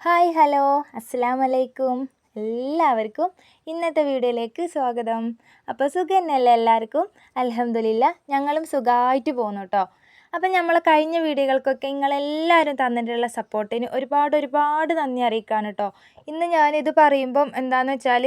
Hi hello. അസ്സാം വലൈക്കും എല്ലാവർക്കും ഇന്നത്തെ വീഡിയോയിലേക്ക് സ്വാഗതം. അപ്പോൾ സുഖം തന്നെയല്ലേ എല്ലാവർക്കും? അലഹമില്ല ഞങ്ങളും സുഖമായിട്ട് പോകുന്നു കേട്ടോ അപ്പം നമ്മൾ കഴിഞ്ഞ വീഡിയോകൾക്കൊക്കെ നിങ്ങളെല്ലാവരും തന്നിട്ടുള്ള സപ്പോർട്ടിന് ഒരുപാട് ഒരുപാട് നന്ദി അറിയിക്കാണ് കേട്ടോ ഇന്ന് ഞാനിത് പറയുമ്പം എന്താണെന്ന് വെച്ചാൽ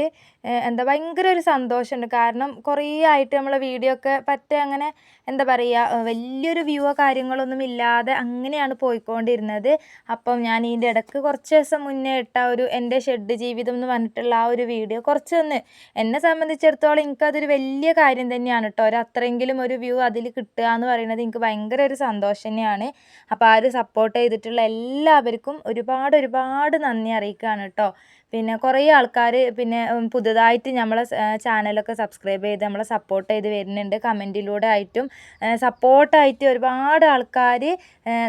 എന്താ ഭയങ്കര ഒരു സന്തോഷമുണ്ട്. കാരണം കുറേ ആയിട്ട് നമ്മളെ വീഡിയോ ഒക്കെ പറ്റ അങ്ങനെ എന്താ പറയുക വലിയൊരു വ്യൂവോ കാര്യങ്ങളൊന്നും ഇല്ലാതെ അങ്ങനെയാണ് പോയിക്കൊണ്ടിരുന്നത്. അപ്പം ഞാൻ ഇതിന്റെ ഇടയ്ക്ക് കുറച്ച് ദിവസം മുന്നേ ഇട്ട ഒരു എന്റെ ഷെഡ് ജീവിതം എന്ന് പറഞ്ഞിട്ടുള്ള ആ ഒരു വീഡിയോ കുറച്ചൊന്ന് എന്നെ സംബന്ധിച്ചിടത്തോളം എനിക്കതൊരു വലിയ കാര്യം തന്നെയാണ് കേട്ടോ. ഒരു അത്രയെങ്കിലും ഒരു വ്യൂ അതിൽ കിട്ടുക എന്ന് പറയുന്നത് എനിക്ക് ഭയങ്കര ഒരു സന്തോഷം തന്നെയാണ്. അപ്പോൾ ആ ഒരു സപ്പോർട്ട് ചെയ്തിട്ടുള്ള എല്ലാവർക്കും ഒരുപാട് ഒരുപാട് നന്ദി അറിയിക്കുകയാണ് കേട്ടോ. പിന്നെ കുറേ ആൾക്കാർ പിന്നെ പുതുതായിട്ട് നമ്മളെ ചാനലൊക്കെ സബ്സ്ക്രൈബ് ചെയ്ത് നമ്മളെ സപ്പോർട്ട് ചെയ്ത് വരുന്നുണ്ട്. കമന്റിലൂടെ ആയിട്ടും സപ്പോർട്ടായിട്ട് ഒരുപാട് ആൾക്കാർ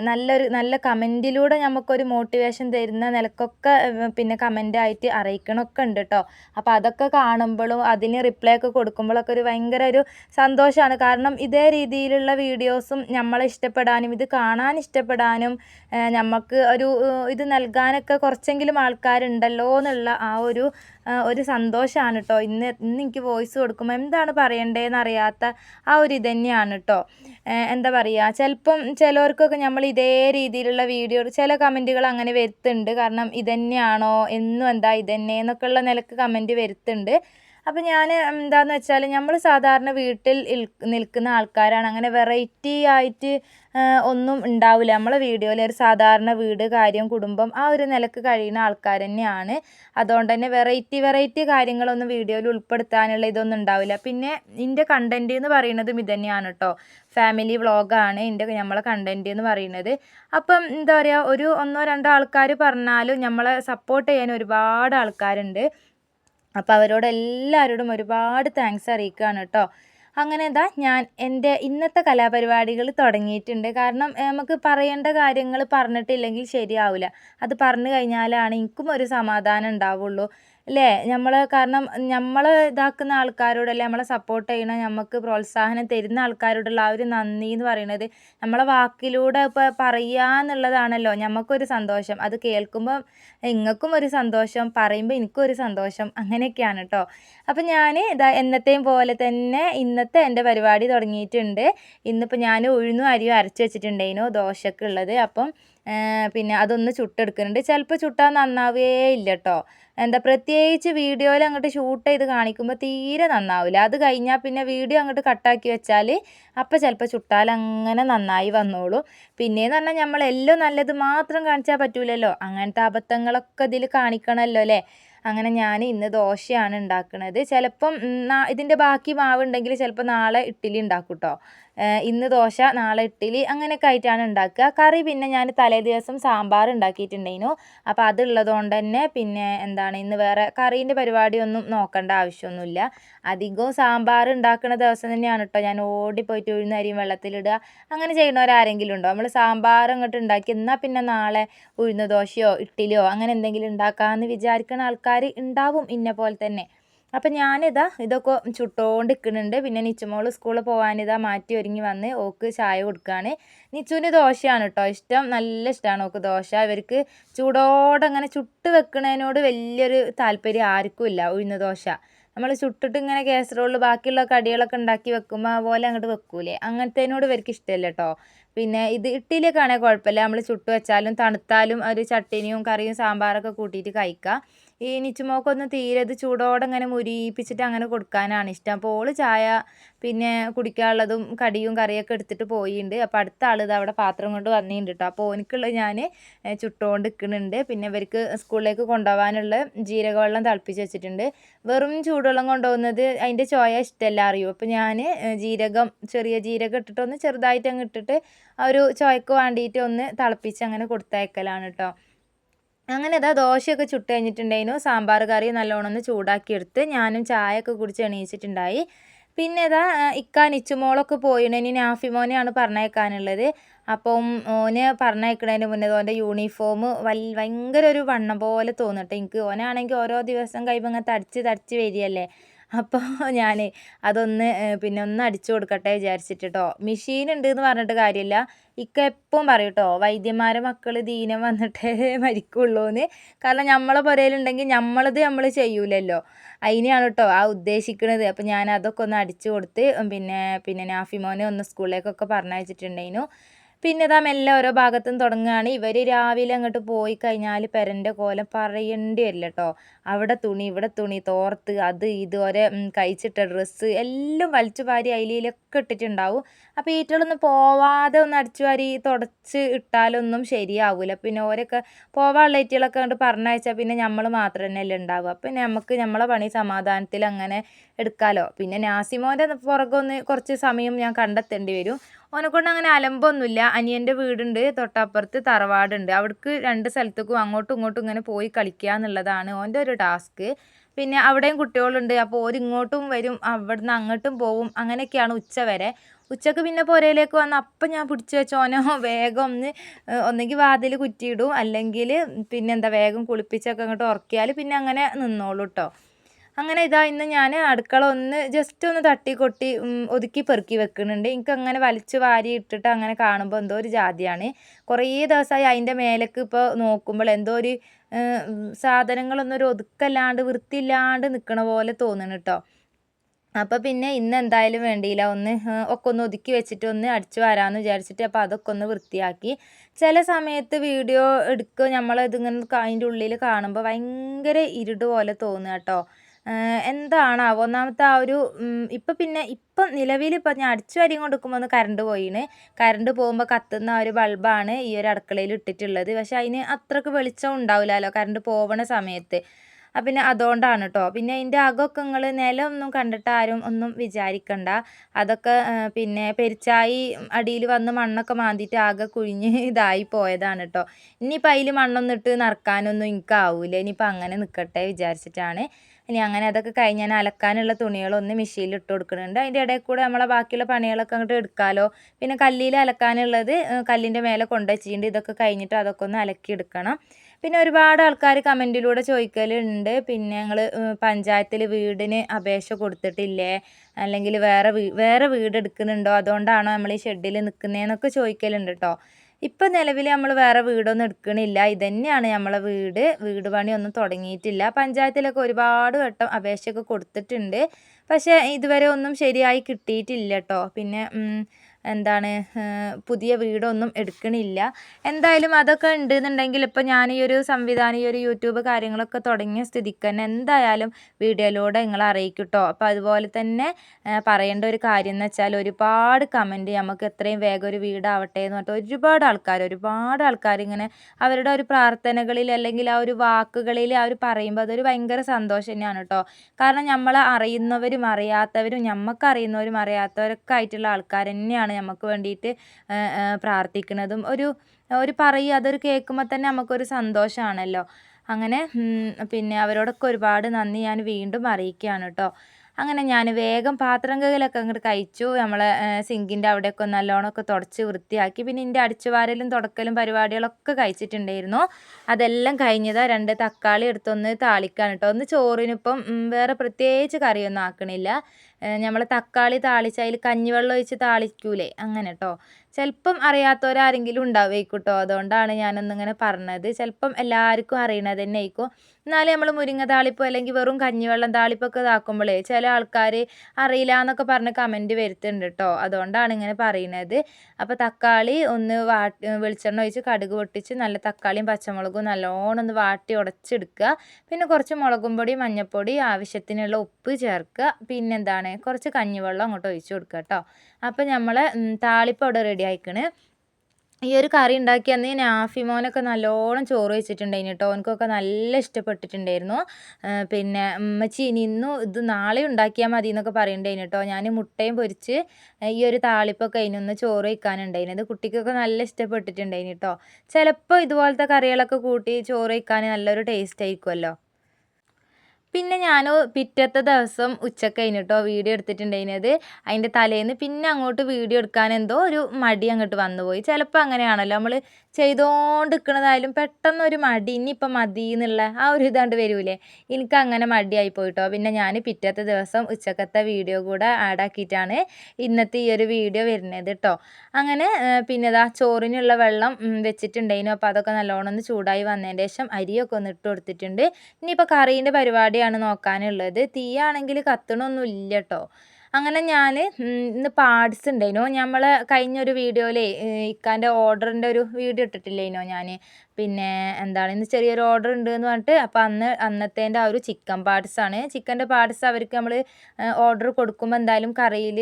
നല്ലൊരു നല്ല കമന്റിലൂടെ നമുക്കൊരു മോട്ടിവേഷൻ തരുന്ന നിലക്കൊക്കെ പിന്നെ കമന്റായിട്ട് അറിയിക്കണമൊക്കെ ഉണ്ട് കേട്ടോ അപ്പോൾ അതൊക്കെ കാണുമ്പോഴും അതിന് റിപ്ലൈ ഒക്കെ കൊടുക്കുമ്പോഴൊക്കെ ഒരു ഭയങ്കര ഒരു സന്തോഷമാണ് കാരണം ഇതേ രീതിയിലുള്ള വീഡിയോസും നമ്മളെ ഇഷ്ടപ്പെടാനും ഇത് കാണാൻ ഇഷ്ടപ്പെടാനും നമുക്ക് ഒരു ഇത് നൽകാനൊക്കെ കുറച്ചെങ്കിലും ആൾക്കാരുണ്ടല്ലോ എന്നുള്ള ആ ഒരു ഒരു സന്തോഷമാണ് കേട്ടോ ഇന്ന് ഇന്ന് എനിക്ക് വോയിസ് കൊടുക്കുമ്പോൾ എന്താണ് പറയേണ്ടതെന്ന് അറിയാത്ത ആ ഒരു ഇത് തന്നെയാണ് കേട്ടോ എന്താ പറയുക ചിലപ്പം ചിലവർക്കൊക്കെ നമ്മൾ ഇതേ രീതിയിലുള്ള വീഡിയോ ചില കമന്റുകൾ അങ്ങനെ വരുത്തുന്നുണ്ട്. കാരണം ഇതന്നെയാണോ എന്നും എന്താ ഇതന്നെ എന്നൊക്കെയുള്ള നിലയ്ക്ക് കമന്റ് വരുത്തുന്നുണ്ട്. അപ്പോൾ ഞാൻ എന്താണെന്ന് വെച്ചാൽ നമ്മൾ സാധാരണ വീട്ടിൽ നിൽക്കുന്ന ആൾക്കാരാണ്. അങ്ങനെ വെറൈറ്റി ആയിട്ട് ഒന്നും ഉണ്ടാവില്ല നമ്മളെ വീഡിയോയിൽ ഒരു സാധാരണ വീട് കാര്യം കുടുംബം ആ ഒരു നിലയ്ക്ക് കഴിയുന്ന ആൾക്കാർ തന്നെയാണ്. അതുകൊണ്ട് തന്നെ വെറൈറ്റി വെറൈറ്റി കാര്യങ്ങളൊന്നും വീഡിയോയിൽ ഉൾപ്പെടുത്താനുള്ള ഇതൊന്നും ഉണ്ടാവില്ല. പിന്നെ എന്റെ കണ്ടന്റ് എന്ന് പറയുന്നതും ഇതുതന്നെയാണ് കേട്ടോ ഫാമിലി വ്ളോഗാണ് എന്റെ നമ്മളെ കണ്ടന്റ് എന്ന് പറയുന്നത്. അപ്പം എന്താ പറയുക ഒരു ഒന്നോ രണ്ടോ ആൾക്കാർ പറഞ്ഞാലും നമ്മളെ സപ്പോർട്ട് ചെയ്യാൻ ഒരുപാട് ആൾക്കാരുണ്ട്. അപ്പോൾ അവരോട് എല്ലാവരോടും ഒരുപാട് താങ്ക്സ് അറിയിക്കുകയാണ് കേട്ടോ. അങ്ങനെ ഇതാ ഞാൻ എന്റെ ഇന്നത്തെ കലാപരിപാടികൾ തുടങ്ങിയിട്ടുണ്ട്. കാരണം നമുക്ക് പറയേണ്ട കാര്യങ്ങൾ പറഞ്ഞിട്ടില്ലെങ്കിൽ ശരിയാവില്ല. അത് പറഞ്ഞു കഴിഞ്ഞാലാണ് എനിക്കും ഒരു സമാധാനം ഉണ്ടാവുള്ളൂ. അല്ലേ നമ്മൾ കാരണം നമ്മൾ ഇതാക്കുന്ന ആൾക്കാരോട് അല്ലെ നമ്മളെ സപ്പോർട്ട് ചെയ്യണ. നമുക്ക് പ്രോത്സാഹനം തരുന്ന ആൾക്കാരോടുള്ള ആ ഒരു നന്ദി എന്ന് പറയുന്നത് നമ്മളെ വാക്കിലൂടെ ഇപ്പോൾ പറയുക എന്നുള്ളതാണല്ലോ. നമുക്കൊരു സന്തോഷം. അത് കേൾക്കുമ്പോൾ നിങ്ങൾക്കും ഒരു സന്തോഷം പറയുമ്പോൾ എനിക്കും ഒരു സന്തോഷം. അങ്ങനെയൊക്കെയാണ് കേട്ടോ അപ്പം ഞാൻ ഇതാ എന്നത്തെയും പോലെ തന്നെ ഇന്നത്തെ എന്റെ പരിപാടി തുടങ്ങിയിട്ടുണ്ട്. ഇന്നിപ്പോൾ ഞാൻ ഉഴുന്നും അരിയും അരച്ച് വെച്ചിട്ടുണ്ടായിരുന്നു ദോശക്കുള്ളത് അപ്പം പിന്നെ അതൊന്ന് ചുട്ടെടുക്കുന്നുണ്ട്. ചിലപ്പോൾ ചുട്ടാൽ നന്നാവേ ഇല്ല കേട്ടോ എന്താ പ്രത്യേകിച്ച് വീഡിയോയിൽ അങ്ങോട്ട് ഷൂട്ട് ചെയ്ത് കാണിക്കുമ്പോൾ തീരെ നന്നാവില്ല അത് കഴിഞ്ഞാൽ പിന്നെ വീഡിയോ അങ്ങോട്ട് കട്ടാക്കി വെച്ചാൽ അപ്പോൾ ചിലപ്പോൾ ചുട്ടാൽ അങ്ങനെ നന്നായി വന്നോളൂ. പിന്നെയെന്ന് പറഞ്ഞാൽ നമ്മൾ എല്ലാം നല്ലത് മാത്രം കാണിച്ചാൽ പറ്റൂലല്ലോ. അങ്ങനത്തെ അബദ്ധങ്ങളൊക്കെ ഇതിൽ കാണിക്കണമല്ലോ അല്ലേ? അങ്ങനെ ഞാൻ ഇന്ന് ദോശയാണ് ഉണ്ടാക്കുന്നത് ചിലപ്പം ഇതിന്റെ ബാക്കി മാവ് ഉണ്ടെങ്കിൽ ചിലപ്പോൾ നാളെ ഇഡ്ഡലി ഉണ്ടാക്കും കേട്ടോ ഇന്ന് ദോശ നാളെ ഇഡ്ഡലി അങ്ങനെയൊക്കെ ആയിട്ടാണ് ഉണ്ടാക്കുക. കറി പിന്നെ ഞാൻ തലേ ദിവസം സാമ്പാർ ഉണ്ടാക്കിയിട്ടുണ്ടായിരുന്നു. അപ്പോൾ അതുള്ളത് കൊണ്ട് തന്നെ പിന്നെ എന്താണ് ഇന്ന് വേറെ കറീന്റെ പരിപാടിയൊന്നും നോക്കേണ്ട ആവശ്യമൊന്നുമില്ല. അധികവും സാമ്പാർ ഉണ്ടാക്കുന്ന ദിവസം തന്നെയാണ് കേട്ടോ ഞാൻ ഓടിപ്പോയിട്ട് ഉഴുന്ന അരിയും വെള്ളത്തിലിടുക അങ്ങനെ ചെയ്യുന്നവരാരെങ്കിലും ഉണ്ടോ? നമ്മൾ സാമ്പാർ അങ്ങോട്ട് ഉണ്ടാക്കി എന്നാൽ പിന്നെ നാളെ ഉഴുന്ന ദോശയോ ഇഡ്ഡലിയോ അങ്ങനെ എന്തെങ്കിലും ഉണ്ടാക്കാമെന്ന് വിചാരിക്കുന്ന ആൾക്കാർ ഉണ്ടാവും ഇന്ന പോലെ തന്നെ. അപ്പം ഞാനിതാ ഇതൊക്കെ ചുട്ടോണ്ട് നിൽക്കുന്നുണ്ട് പിന്നെ നിച്ചുമോൾ സ്കൂളിൽ പോകാനിതാ മാറ്റി ഒരുങ്ങി വന്ന് ഓക്ക് ചായ കൊടുക്കുകയാണ് നിച്ചുവിന് ദോശയാണ് കേട്ടോ ഇഷ്ടം. നല്ല ഇഷ്ടമാണ് ഓക്ക് ദോശ. ഇവർക്ക് ചൂടോടെ അങ്ങനെ ചുട്ട് വെക്കുന്നതിനോട് വലിയൊരു താല്പര്യം ആർക്കും ഇല്ല ഉഴുന്ന ദോശ. നമ്മൾ ചുട്ടിട്ട് ഇങ്ങനെ കാസറോളിൽ ബാക്കിയുള്ള കടികളൊക്കെ ഉണ്ടാക്കി വെക്കുമ്പോൾ പോലെ അങ്ങോട്ട് വെക്കൂലേ. അങ്ങനത്തേനോട് ഇവർക്ക് ഇഷ്ടമല്ല കേട്ടോ പിന്നെ ഇത് ഇഡ്ഡലിയൊക്കെ ആണെങ്കിൽ കുഴപ്പമില്ല. നമ്മൾ ചുട്ട് വെച്ചാലും തണുത്താലും ഒരു ചട്ടിനിയും കറിയും സാമ്പാറൊക്കെ കൂട്ടിയിട്ട് കഴിക്കാം. ഈ നിച്ചുമോക്കൊന്നും തീരെ ഇത് ചൂടോടെ ഇങ്ങനെ മുരിയിപ്പിച്ചിട്ട് അങ്ങനെ കൊടുക്കാനാണ് ഇഷ്ടം. അപ്പോൾ ഓൾ ചായ പിന്നെ കുടിക്കാനുള്ളതും കടിയും കറിയൊക്കെ എടുത്തിട്ട് പോയിട്ടുണ്ട് അപ്പോൾ അടുത്ത ആൾ ഇത് അവിടെ പാത്രം കൊണ്ട് വന്നിട്ടുണ്ട് കേട്ടോ അപ്പോൾ ഓനിക്കുള്ളത് ഞാൻ ചുട്ടുകൊണ്ട് നിൽക്കുന്നുണ്ട് പിന്നെ ഇവർക്ക് സ്കൂളിലേക്ക് കൊണ്ടുപോകാനുള്ള ജീരകവെള്ളം തിളപ്പിച്ച് വെച്ചിട്ടുണ്ട്. വെറും ചൂടുവെള്ളം കൊണ്ടുപോകുന്നത് അതിന്റെ ചോയ ഇഷ്ടമല്ല അറിയൂ? അപ്പോൾ ഞാൻ ജീരകം ചെറിയ ജീരകം ഇട്ടിട്ടൊന്ന് ചെറുതായിട്ട് അങ്ങ് ഇട്ടിട്ട് ആ ഒരു ചോയക്ക് വേണ്ടിയിട്ട് ഒന്ന് തിളപ്പിച്ച് അങ്ങനെ കൊടുത്തയക്കലാണ് കേട്ടോ അങ്ങനെ ഇതാ ദോശയൊക്കെ ചുട്ട് കഴിഞ്ഞിട്ടുണ്ടായിരുന്നു. സാമ്പാർ കറി നല്ലോണം ഒന്ന് ചൂടാക്കിയെടുത്ത് ഞാനും ചായയൊക്കെ കുടിച്ച് എണീച്ചിട്ടുണ്ടായി. പിന്നെ ഇതാ ഇക്ക നിച്ചുമോളൊക്കെ പോയിണ്. ഇനി നാഫിമോനെയാണ് പറഞ്ഞേക്കാനുള്ളത് അപ്പം ഓന് പറഞ്ഞയക്കണതിന് മുന്നേ ഓന്റെ യൂണിഫോം വൽ ഭയങ്കര ഒരു വണ്ണം പോലെ തോന്നിട്ട് എനിക്ക്. ഓനാണെങ്കിൽ ഓരോ ദിവസം കഴിയുമ്പോൾ ഇങ്ങനെ തടിച്ച് തടിച്ച് വരികയല്ലേ. അപ്പോൾ ഞാൻ അതൊന്ന് പിന്നെ ഒന്ന് അടിച്ചു കൊടുക്കട്ടെ വിചാരിച്ചിട്ട് കേട്ടോ മെഷീൻ ഉണ്ട് എന്ന് പറഞ്ഞിട്ട് കാര്യമില്ല. ഇക്ക എപ്പം പറയും കേട്ടോ വൈദ്യന്മാരെ മക്കൾ ദീനം വന്നിട്ടേ മരിക്കുള്ളൂ എന്ന് കാരണം നമ്മളെ പുരയിലുണ്ടെങ്കിൽ നമ്മളത് നമ്മൾ ചെയ്യൂലല്ലോ. അതിനെയാണ് കേട്ടോ ആ ഉദ്ദേശിക്കുന്നത് അപ്പം ഞാൻ അതൊക്കെ ഒന്ന് അടിച്ചു കൊടുത്ത് പിന്നെ പിന്നെ നാഫിമോനെ ഒന്ന് സ്കൂളിലേക്കൊക്കെ പറഞ്ഞയച്ചിട്ടുണ്ടായിരുന്നു പിന്നെ ഇതാ മെല്ലെ ഓരോ ഭാഗത്തും തുടങ്ങുകയാണ്. ഇവർ രാവിലെ അങ്ങോട്ട് പോയി കഴിഞ്ഞാൽ പെരന്റെ കോലം പറയേണ്ടി വരില്ല കേട്ടോ അവിടെ തുണി ഇവിടെ തുണി തോർത്ത് അത് ഇത് ഒരേ കഴിച്ചിട്ട ഡ്രസ്സ് എല്ലാം വലിച്ചു വാരി അതിലൊക്കെ ഇട്ടിട്ടുണ്ടാവും. അപ്പോൾ ഈറ്റകളൊന്നും പോവാതെ ഒന്ന് അടിച്ചു വാരി തുടച്ച് ഇട്ടാലൊന്നും ശരിയാവില്ല പിന്നെ ഓരൊക്കെ പോവാനുള്ള ഈറ്റകളൊക്കെ കണ്ട് പറഞ്ഞയച്ചാൽ പിന്നെ നമ്മൾ മാത്രം തന്നെയല്ലേ ഉണ്ടാവുക പിന്നെ നമുക്ക് നമ്മളെ പണി സമാധാനത്തിൽ അങ്ങനെ എടുക്കാമല്ലോ പിന്നെ നാസിമോന്റെ പുറകൊന്ന് കുറച്ച് സമയം ഞാൻ കണ്ടെത്തേണ്ടി വരും. ഓനെക്കൊണ്ട് അങ്ങനെ അലമ്പൊന്നുമില്ല. അനിയന്റെ വീടുണ്ട് തൊട്ടപ്പുറത്ത് തറവാടുണ്ട്. അവിടേക്ക് രണ്ട് സ്ഥലത്തേക്കും അങ്ങോട്ടും ഇങ്ങോട്ടും ഇങ്ങനെ പോയി കളിക്കുക എന്നുള്ളതാണ് ഓന്റെ ഒരു ടാസ്ക്. പിന്നെ അവിടെയും കുട്ടികളുണ്ട്. അപ്പോൾ ഓരിങ്ങോട്ടും വരും അവിടുന്ന് അങ്ങോട്ടും പോവും അങ്ങനെയൊക്കെയാണ് ഉച്ച വരെ. ഉച്ചയ്ക്ക് പിന്നെ പുരയിലേക്ക് വന്ന് അപ്പം ഞാൻ പിടിച്ച് വെച്ച. വേഗം ഒന്ന് ഒന്നെങ്കിൽ വാതിൽ കുറ്റിയിടും. അല്ലെങ്കിൽ പിന്നെ എന്താ വേഗം കുളിപ്പിച്ചൊക്കെ അങ്ങോട്ട് ഉറക്കിയാൽ പിന്നെ അങ്ങനെ നിന്നോളൂ കേട്ടോ അങ്ങനെ ഇതാ ഇന്ന് ഞാൻ അടുക്കള ഒന്ന് ജസ്റ്റ് ഒന്ന് തട്ടി കൊട്ടി ഒതുക്കി പെറുക്കി വെക്കുന്നുണ്ട്. എനിക്ക് അങ്ങനെ വലിച്ചു വാരി ഇട്ടിട്ട് അങ്ങനെ കാണുമ്പോൾ എന്തോ ഒരു ജാതിയാണ്. കുറേ ദിവസമായി അതിന്റെ മേലേക്ക് ഇപ്പോൾ നോക്കുമ്പോൾ എന്തോ ഒരു സാധനങ്ങളൊന്നും ഒരു ഒതുക്കല്ലാണ്ട് വൃത്തിയില്ലാണ്ട് നിൽക്കണ പോലെ തോന്നുന്നു കേട്ടോ അപ്പോൾ പിന്നെ ഇന്ന് എന്തായാലും വേണ്ടിയില്ല. ഒന്ന് ഒക്കെ ഒന്ന് ഒതുക്കി വെച്ചിട്ട് ഒന്ന് അടിച്ചു വരാമെന്ന് വിചാരിച്ചിട്ട് അപ്പോൾ അതൊക്കെ ഒന്ന് വൃത്തിയാക്കി. ചില സമയത്ത് വീഡിയോ എടുക്കുക നമ്മളിതിങ്ങനെ അതിന്റെ ഉള്ളിൽ കാണുമ്പോൾ ഭയങ്കര ഇരുട് പോലെ തോന്നുക കേട്ടോ. എന്താണാവോ? ഒന്നാമത്തെ ആ ഒരു ഇപ്പം പിന്നെ ഇപ്പം നിലവിൽ ഇപ്പം ഞാൻ അടിച്ചു വരി കൊടുക്കുമ്പോൾ ഒന്ന് കറണ്ട് പോയിന് കറണ്ട് പോകുമ്പോൾ കത്തുന്ന ആ ഒരു ബൾബാണ് ഈ ഒരു അടുക്കളയിൽ ഇട്ടിട്ടുള്ളത്. പക്ഷേ അതിന് അത്രയ്ക്ക് വെളിച്ചം ഉണ്ടാവില്ലല്ലോ കറണ്ട് പോവണ സമയത്ത്. പിന്നെ അതുകൊണ്ടാണ് കേട്ടോ പിന്നെ അതിന്റെ അകമൊക്കെ നിങ്ങൾ നിലമൊന്നും കണ്ടിട്ട് ആരും ഒന്നും വിചാരിക്കണ്ട. അതൊക്കെ പിന്നെ പെരിച്ചായി അടിയിൽ വന്ന് മണ്ണൊക്കെ മാന്തിയിട്ട് ആകെ കുഴിഞ്ഞ് ഇതായി പോയതാണ് കേട്ടോ ഇനിയിപ്പോൾ അതിൽ മണ്ണൊന്നും ഇട്ട് നിറക്കാനൊന്നും എനിക്കാവൂല ഇനിയിപ്പോൾ അങ്ങനെ നിൽക്കട്ടെ വിചാരിച്ചിട്ടാണ്. ഇനി അങ്ങനെ അതൊക്കെ കഴിഞ്ഞ് ഞാൻ അലക്കാനുള്ള തുണികളൊന്ന് മെഷീനിൽ ഇട്ട് കൊടുക്കുന്നുണ്ട് അതിന്റെ ഇടയിൽ കൂടെ നമ്മളെ ബാക്കിയുള്ള പണികളൊക്കെ അങ്ങോട്ട് എടുക്കാമല്ലോ പിന്നെ കല്ലിൽ അലക്കാനുള്ളത് കല്ലിന്റെ മേലെ കൊണ്ടുവച്ചിട്ടുണ്ട് ഇതൊക്കെ കഴിഞ്ഞിട്ട് അതൊക്കെ ഒന്ന് അലക്കി എടുക്കണം. പിന്നെ ഒരുപാട് ആൾക്കാർ കമന്റിലൂടെ ചോദിക്കലുണ്ട്. പിന്നെ ഞങ്ങൾ പഞ്ചായത്തിൽ വീടിന് അപേക്ഷ കൊടുത്തിട്ടില്ലേ? അല്ലെങ്കിൽ വേറെ വീ വേറെ വീട് എടുക്കുന്നുണ്ടോ? അതുകൊണ്ടാണോ നമ്മൾ ഈ ഷെഡിൽ നിൽക്കുന്നതെന്നൊക്കെ ചോദിക്കലുണ്ട് കേട്ടോ ഇപ്പം നിലവിൽ നമ്മൾ വേറെ വീടൊന്നും എടുക്കണില്ല. ഇതന്നെയാണ് നമ്മളെ വീട്. വീട് പണിയൊന്നും തുടങ്ങിയിട്ടില്ല. പഞ്ചായത്തിലൊക്കെ ഒരുപാട് വട്ടം അപേക്ഷയൊക്കെ കൊടുത്തിട്ടുണ്ട്. പക്ഷേ ഇതുവരെ ഒന്നും ശരിയായി കിട്ടിയിട്ടില്ല കേട്ടോ പിന്നെ എന്താണ് പുതിയ വീടൊന്നും എടുക്കണില്ല. എന്തായാലും അതൊക്കെ ഉണ്ടെന്നുണ്ടെങ്കിൽ ഇപ്പോൾ ഞാൻ ഈ ഒരു സംവിധാനം ഈ ഒരു യൂട്യൂബ് കാര്യങ്ങളൊക്കെ തുടങ്ങിയ സ്ഥിതിക്ക് തന്നെ എന്തായാലും വീഡിയോയിലൂടെ നിങ്ങളെ അറിയിക്കും കേട്ടോ അപ്പോൾ അതുപോലെ തന്നെ പറയേണ്ട ഒരു കാര്യം എന്ന് വെച്ചാൽ ഒരുപാട് കമന്റ് നമുക്ക് എത്രയും വേഗം ഒരു വീടാവട്ടെ എന്ന് പറഞ്ഞിട്ട് ഒരുപാട് ആൾക്കാർ ഒരുപാട് ആൾക്കാർ ഇങ്ങനെ അവരുടെ ഒരു പ്രാർത്ഥനകളിൽ അല്ലെങ്കിൽ ആ ഒരു വാക്കുകളിൽ അവർ പറയുമ്പോൾ അതൊരു ഭയങ്കര സന്തോഷം തന്നെയാണ് കേട്ടോ കാരണം നമ്മൾ അറിയുന്നവരും അറിയാത്തവരും നമുക്ക് അറിയുന്നവരും അറിയാത്തവരൊക്കെ ആയിട്ടുള്ള ആൾക്കാർ തന്നെയാണ് നമുക്ക് വേണ്ടിയിട്ട് പ്രാർത്ഥിക്കുന്നതും. ഒരു ഒരു പറയുക അതൊരു കേൾക്കുമ്പോൾ തന്നെ നമുക്കൊരു സന്തോഷമാണല്ലോ അങ്ങനെ പിന്നെ അവരോടൊക്കെ ഒരുപാട് നന്ദി ഞാൻ വീണ്ടും അറിയിക്കുകയാണ് കേട്ടോ. അങ്ങനെ ഞാൻ വേഗം പാത്രം കകലൊക്കെ അങ്ങോട്ട് കഴിച്ചു. നമ്മളെ സിങ്കിന്റെ അവിടെയൊക്കെ നല്ലോണമൊക്കെ തുടച്ച് വൃത്തിയാക്കി. പിന്നെ എന്റെ അടിച്ചുവാരലും തുടക്കലും പരിപാടികളൊക്കെ കഴിച്ചിട്ടുണ്ടായിരുന്നു. അതെല്ലാം കഴിഞ്ഞതാ രണ്ട് തക്കാളി എടുത്തൊന്ന് താളിക്കാൻ കേട്ടോ. ഒന്ന് ചോറിനിപ്പം വേറെ പ്രത്യേകിച്ച് കറിയൊന്നും ആക്കണില്ല. നമ്മൾ തക്കാളി താളിച്ച് അതിൽ കഞ്ഞിവെള്ളം ഒഴിച്ച് താളിക്കൂലേ അങ്ങനെ കേട്ടോ ചിലപ്പം അറിയാത്തവരാരെങ്കിലും ഉണ്ടാവുമായിരിക്കും കേട്ടോ അതുകൊണ്ടാണ് ഞാനൊന്നിങ്ങനെ പറഞ്ഞത്. ചിലപ്പം എല്ലാവർക്കും അറിയണത് തന്നെ ആയിരിക്കും എന്നാലും നമ്മൾ മുരിങ്ങ താളിപ്പോ അല്ലെങ്കിൽ വെറും കഞ്ഞിവെള്ളം താളിപ്പൊക്കെ ഇതാക്കുമ്പോഴേ ചില ആൾക്കാർ അറിയില്ല എന്നൊക്കെ പറഞ്ഞ് കമന്റ് വരുത്തുന്നുണ്ട് കേട്ടോ അതുകൊണ്ടാണ് ഇങ്ങനെ പറയുന്നത് അപ്പോൾ തക്കാളി ഒന്ന് വാട്ടി വെളിച്ചെണ്ണ ഒഴിച്ച് കടുക് പൊട്ടിച്ച് നല്ല തക്കാളിയും പച്ചമുളകും നല്ലോണം ഒന്ന് വാട്ടി ഉടച്ചെടുക്കുക പിന്നെ കുറച്ച് മുളകും പൊടി മഞ്ഞൾപ്പൊടി ആവശ്യത്തിനുള്ള ഉപ്പ് ചേർക്കുക. പിന്നെന്താണ്? കുറച്ച് കഞ്ഞിവെള്ളം അങ്ങോട്ട് ഒഴിച്ച് കൊടുക്കുക കേട്ടോ. അപ്പോൾ നമ്മൾ താളിപ്പ് അവിടെ റെഡി ആയിക്കണ്. ഈ ഒരു കറി ഉണ്ടാക്കി അന്ന് നല്ലോണം ചോറ് വെച്ചിട്ടുണ്ടായിരുന്നു കേട്ടോ. അവനക്കൊക്കെ നല്ല ഇഷ്ടപ്പെട്ടിട്ടുണ്ടായിരുന്നു. പിന്നെ അമ്മച്ചി ഇനി ഇന്നും ഇത് നാളെ ഉണ്ടാക്കിയാൽ മതി എന്നൊക്കെ പറയണ്ടായിരുന്നു കേട്ടോ. ഞാൻ മുട്ടയും പൊരിച്ച് ഈ ഒരു താളിപ്പൊക്കെ അതിനൊന്ന് ചോറ് വയ്ക്കാനുണ്ടായിരുന്നു അത് കുട്ടിക്കൊക്കെ നല്ല ഇഷ്ടപ്പെട്ടിട്ടുണ്ടായിരുന്നു കേട്ടോ. ചിലപ്പോൾ ഇതുപോലത്തെ കറികളൊക്കെ കൂട്ടി ചോറ് വയ്ക്കാൻ നല്ലൊരു ടേസ്റ്റ് ആയിരിക്കുമല്ലോ. പിന്നെ ഞാൻ പിറ്റത്തെ ദിവസം ഉച്ചയ്ക്ക് കഴിഞ്ഞിട്ടോ വീഡിയോ എടുത്തിട്ടുണ്ടായിരുന്നത്. അതിന്റെ തലേന്ന് പിന്നെ അങ്ങോട്ട് വീഡിയോ എടുക്കാൻ എന്തോ ഒരു മടി അങ്ങോട്ട് വന്നുപോയി. ചിലപ്പോൾ അങ്ങനെയാണല്ലോ നമ്മൾ ചെയ്തുകൊണ്ട് പെട്ടെന്ന് ഒരു മടി ഇനിയിപ്പം മതി എന്നുള്ള ആ ഒരു ഇതാണ്ട് വരൂലേ? എനിക്ക് അങ്ങനെ മടിയായി പോയിട്ടോ. പിന്നെ ഞാൻ പിറ്റത്തെ ദിവസം ഉച്ചക്കത്തെ വീഡിയോ കൂടെ ആഡാക്കിയിട്ടാണ് ഇന്നത്തെ ഈ ഒരു വീഡിയോ വരുന്നത് കേട്ടോ അങ്ങനെ പിന്നെ ഇതാ ചോറിനുള്ള വെള്ളം വെച്ചിട്ടുണ്ടായിരുന്നു. അപ്പോൾ അതൊക്കെ നല്ലോണം ഒന്ന് ചൂടായി വന്നതിന് ശേഷം അരിയൊക്കെ ഒന്ന് ഇട്ട് കൊടുത്തിട്ടുണ്ട്. ഇനിയിപ്പോൾ കറീന്റെ പരിപാടിയാണ് നോക്കാനുള്ളത്. തീയാണെങ്കിൽ കത്തണമൊന്നുമില്ല കേട്ടോ അങ്ങനെ ഞാൻ ഇന്ന് പാഡ്സ് ഉണ്ടായിനോ നമ്മൾ കഴിഞ്ഞൊരു വീഡിയോയിലേ ഇക്കാന്റെ ഓർഡറിന്റെ ഒരു വീഡിയോ ഇട്ടിട്ടില്ലേനോ ഞാൻ പിന്നെ എന്താണ് ഇന്ന് ചെറിയൊരു ഓർഡർ ഉണ്ട് എന്ന് പറഞ്ഞിട്ട് അപ്പോൾ അന്ന് അന്നത്തേന്റെ ആ ഒരു ചിക്കൻ പാർട്സ് ആണ്. ചിക്കന്റെ പാർട്സ് അവർക്ക് നമ്മൾ ഓർഡർ കൊടുക്കുമ്പോൾ എന്തായാലും കറിയിൽ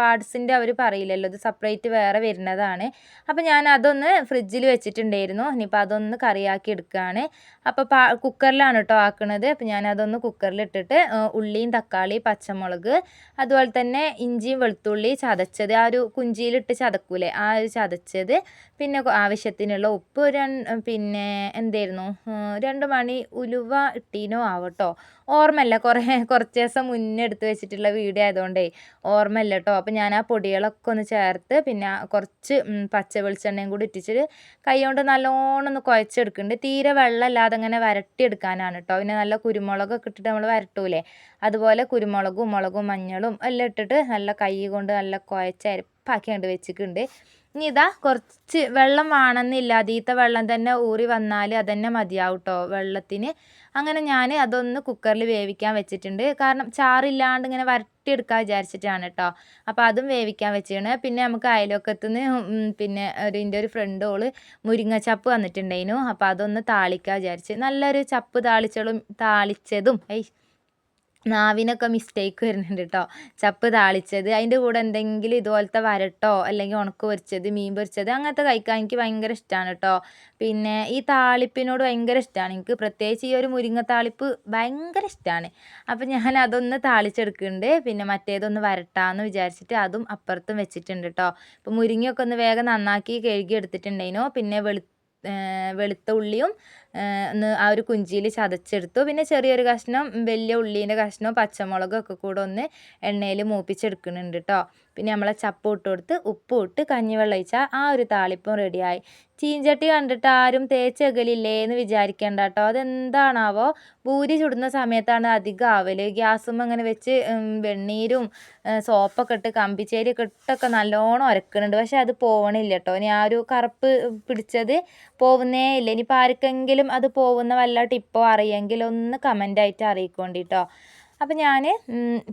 പാർട്സിന്റെ അവർ പറയില്ലല്ലോ ഇത് സെപ്പറേറ്റ് വേറെ വരുന്നതാണ്. അപ്പോൾ ഞാൻ അതൊന്ന് ഫ്രിഡ്ജിൽ വെച്ചിട്ടുണ്ടായിരുന്നു. ഇനിയിപ്പോൾ അതൊന്ന് കറിയാക്കി എടുക്കുകയാണ് അപ്പോൾ പാ കുക്കറിലാണ് കേട്ടോ ആക്കുന്നത് അപ്പോൾ ഞാൻ അതൊന്ന് കുക്കറിൽ ഇട്ടിട്ട് ഉള്ളിയും തക്കാളി പച്ചമുളക് അതുപോലെ തന്നെ ഇഞ്ചിയും വെളുത്തുള്ളി ചതച്ചത്. ആ ഒരു കുഞ്ചിയിലിട്ട് ചതക്കൂലേ ആ ഒരു ചതച്ചത്. പിന്നെ ആവശ്യത്തിനുള്ള ഉപ്പ് ഒരു പിന്നെ എന്തായിരുന്നു? രണ്ട് മണി ഉലുവ ഇട്ടീനോ ആവട്ടോ. ഓർമ്മയില്ല. കുറേ കുറച്ച് ദിവസം മുന്നേ എടുത്ത് വെച്ചിട്ടുള്ള വീഡിയോ ആയതുകൊണ്ടേ ഓർമ്മയില്ല കേട്ടോ അപ്പോൾ ഞാൻ ആ പൊടികളൊക്കെ ഒന്ന് ചേർത്ത് പിന്നെ കുറച്ച് പച്ച വെളിച്ചെണ്ണയും കൂടി ഇട്ടിച്ചിട്ട് കൈകൊണ്ട് നല്ലോണം ഒന്ന് കുഴച്ചെടുക്കുന്നുണ്ട് തീരെ വെള്ളമില്ലാതെ അങ്ങനെ വരട്ടിയെടുക്കാനാണ് കേട്ടോ പിന്നെ നല്ല കുരുമുളകൊക്കെ ഇട്ടിട്ട് നമ്മൾ വരട്ടൂലേ? അതുപോലെ കുരുമുളകും മുളകും മഞ്ഞളും എല്ലാം ഇട്ടിട്ട് നല്ല കൈ കൊണ്ട് നല്ല കുഴച്ച് അരപ്പാക്കി കണ്ട് വെച്ചിട്ടുണ്ട്. ഇനി ഇതാ കുറച്ച് വെള്ളം വേണമെന്നില്ല അതീത്ത വെള്ളം തന്നെ ഊറി വന്നാൽ അതന്നെ മതിയാവും കേട്ടോ വെള്ളത്തിന്. അങ്ങനെ ഞാൻ അതൊന്ന് കുക്കറിൽ വേവിക്കാൻ വെച്ചിട്ടുണ്ട്. കാരണം ചാറില്ലാണ്ട് ഇങ്ങനെ വരട്ടിയെടുക്കാൻ വിചാരിച്ചിട്ടാണ് കേട്ടോ അപ്പോൾ അതും വേവിക്കാൻ വെച്ചിരുന്നത് പിന്നെ നമുക്ക് അയലൊക്കത്തുനിന്ന് പിന്നെ ഒരു എന്റെ ഒരു ഫ്രണ്ട് ഓൾ മുരിങ്ങച്ചപ്പ് വന്നിട്ടുണ്ടായിരുന്നു അപ്പോൾ അതൊന്ന് താളിക്കാൻ വിചാരിച്ച്. നല്ലൊരു ചപ്പ് താളിച്ചതും താളിച്ചതും. ഐ നാവിനൊക്കെ മിസ്റ്റേക്ക് വരുന്നുണ്ട് കേട്ടോ ചപ്പ് താളിച്ചത് അതിന്റെ കൂടെ എന്തെങ്കിലും ഇതുപോലത്തെ വരട്ടോ അല്ലെങ്കിൽ ഉണക്ക് പൊരിച്ചത് മീൻ പൊരിച്ചത് അങ്ങനത്തെ കഴിക്കാൻ എനിക്ക് ഭയങ്കര ഇഷ്ടമാണ് കേട്ടോ പിന്നെ ഈ താളിപ്പിനോട് ഭയങ്കര ഇഷ്ടമാണ് എനിക്ക് പ്രത്യേകിച്ച് ഈ ഒരു മുരിങ്ങ താളിപ്പ് ഭയങ്കര ഇഷ്ടമാണ് അപ്പം ഞാൻ അതൊന്ന് താളിച്ചെടുക്കുന്നുണ്ട്. പിന്നെ മറ്റേതൊന്ന് വരട്ടാന്ന് വിചാരിച്ചിട്ട് അതും അപ്പുറത്തും വെച്ചിട്ടുണ്ട് കേട്ടോ അപ്പോൾ മുരിങ്ങയൊക്കെ ഒന്ന് വേഗം നന്നാക്കി കഴുകി എടുത്തിട്ടുണ്ടായിരുന്നു പിന്നെ വെളു വെളുത്ത ഉള്ളിയും ഒന്ന് ആ ഒരു കുഞ്ചിയിൽ ചതച്ചെടുത്തു. പിന്നെ ചെറിയൊരു കഷ്ണം വലിയ ഉള്ളീന്റെ കഷ്ണവും പച്ചമുളകും ഒക്കെ കൂടെ ഒന്ന് എണ്ണയിൽ മൂപ്പിച്ചെടുക്കുന്നുണ്ട് കേട്ടോ പിന്നെ നമ്മളെ ചപ്പ് ഇട്ട് കൊടുത്ത് ഉപ്പ് ഇട്ട് കഞ്ഞിവെള്ളം ഒഴിച്ചാൽ ആ ഒരു താളിപ്പും റെഡിയായി ചീഞ്ചട്ടി കണ്ടിട്ട് ആരും തേച്ച് അകലില്ലേ എന്ന് വിചാരിക്കേണ്ട കേട്ടോ അതെന്താണാവോ? ഭൂരി ചുടുന്ന സമയത്താണ് അധികം ആവൽ ഗ്യാസും അങ്ങനെ വെച്ച് വെണ്ണീരും സോപ്പൊക്കെ ഇട്ട് കമ്പിച്ചേരിയൊക്കെ ഇട്ടൊക്കെ നല്ലോണം ഉരക്കുന്നുണ്ട് പക്ഷെ അത് പോകണില്ല കേട്ടോ ഇനി ആ ഒരു കറുപ്പ് പിടിച്ചത് പോകുന്നേ ഇല്ല. ഇനിയിപ്പോൾ ആർക്കെങ്കിലും അത് പോകുന്ന വല്ല ടിപ്പോ അറിയെങ്കിൽ ഒന്ന് കമന്റായിട്ട് അറിയിക്കോണ്ടിട്ടോ അപ്പം ഞാൻ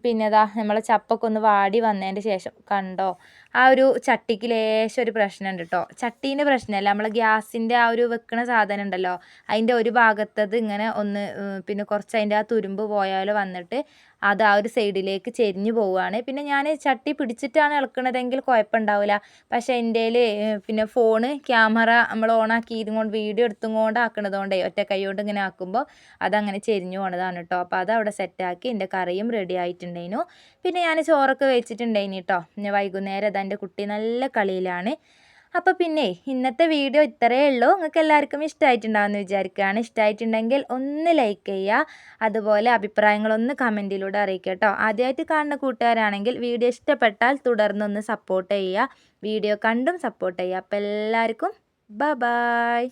പിന്നെ ഇതാ നമ്മളെ ചപ്പൊക്കെ ഒന്ന് വാടി വന്നതിന്റെ ശേഷം. കണ്ടോ? ആ ഒരു ചട്ടിക്ക് ലേശം ഒരു പ്രശ്നമുണ്ട് കേട്ടോ ചട്ടീന്റെ പ്രശ്നമല്ല നമ്മൾ ഗ്യാസിന്റെ ആ ഒരു വെക്കണ സാധനം ഉണ്ടല്ലോ അതിന്റെ ഒരു ഭാഗത്തത് ഇങ്ങനെ ഒന്ന് പിന്നെ കുറച്ച് അതിന്റെ ആ തുരുമ്പ് പോയാലോ വന്നിട്ട് അത് ആ ഒരു സൈഡിലേക്ക് ചെരിഞ്ഞു പോവുകയാണ് പിന്നെ ഞാൻ ചട്ടി പിടിച്ചിട്ടാണ് ഇളക്കണതെങ്കിൽ കുഴപ്പമുണ്ടാവില്ല പക്ഷേ എന്റെ പിന്നെ ഫോണ് ക്യാമറ നമ്മൾ ഓണാക്കി കൊണ്ട് വീഡിയോ എടുത്തും കൊണ്ട് ആക്കണതുകൊണ്ടേ ഒറ്റ കൈ കൊണ്ട് ഇങ്ങനെ ആക്കുമ്പോൾ അതങ്ങനെ ചെരിഞ്ഞു പോണതാണ് കേട്ടോ അപ്പോൾ അത് അതവിടെ സെറ്റാക്കി എന്റെ കറിയും റെഡി ആയിട്ടുണ്ടായിരുന്നു പിന്നെ ഞാൻ ചോറൊക്കെ വെച്ചിട്ടുണ്ടായിനി കേട്ടോ പിന്നെ വൈകുന്നേരം അതെന്റെ കുട്ടി നല്ല കളിയിലാണ്. അപ്പോൾ പിന്നെ ഇന്നത്തെ വീഡിയോ ഇത്രയേ ഉള്ളൂ. നിങ്ങൾക്ക് എല്ലാവർക്കും ഇഷ്ടമായിട്ടുണ്ടാവുമെന്ന് വിചാരിക്കുകയാണ്. ഇഷ്ടമായിട്ടുണ്ടെങ്കിൽ ഒന്ന് ലൈക്ക് ചെയ്യുക. അതുപോലെ അഭിപ്രായങ്ങളൊന്ന് കമന്റിലൂടെ അറിയിക്കുക കേട്ടോ. ആദ്യമായിട്ട് കാണുന്ന കൂട്ടുകാരാണെങ്കിൽ വീഡിയോ ഇഷ്ടപ്പെട്ടാൽ തുടർന്നൊന്ന് സപ്പോർട്ട് ചെയ്യുക. വീഡിയോ കണ്ടും സപ്പോർട്ട് ചെയ്യുക. അപ്പോൾ എല്ലാവർക്കും ബ ബായ്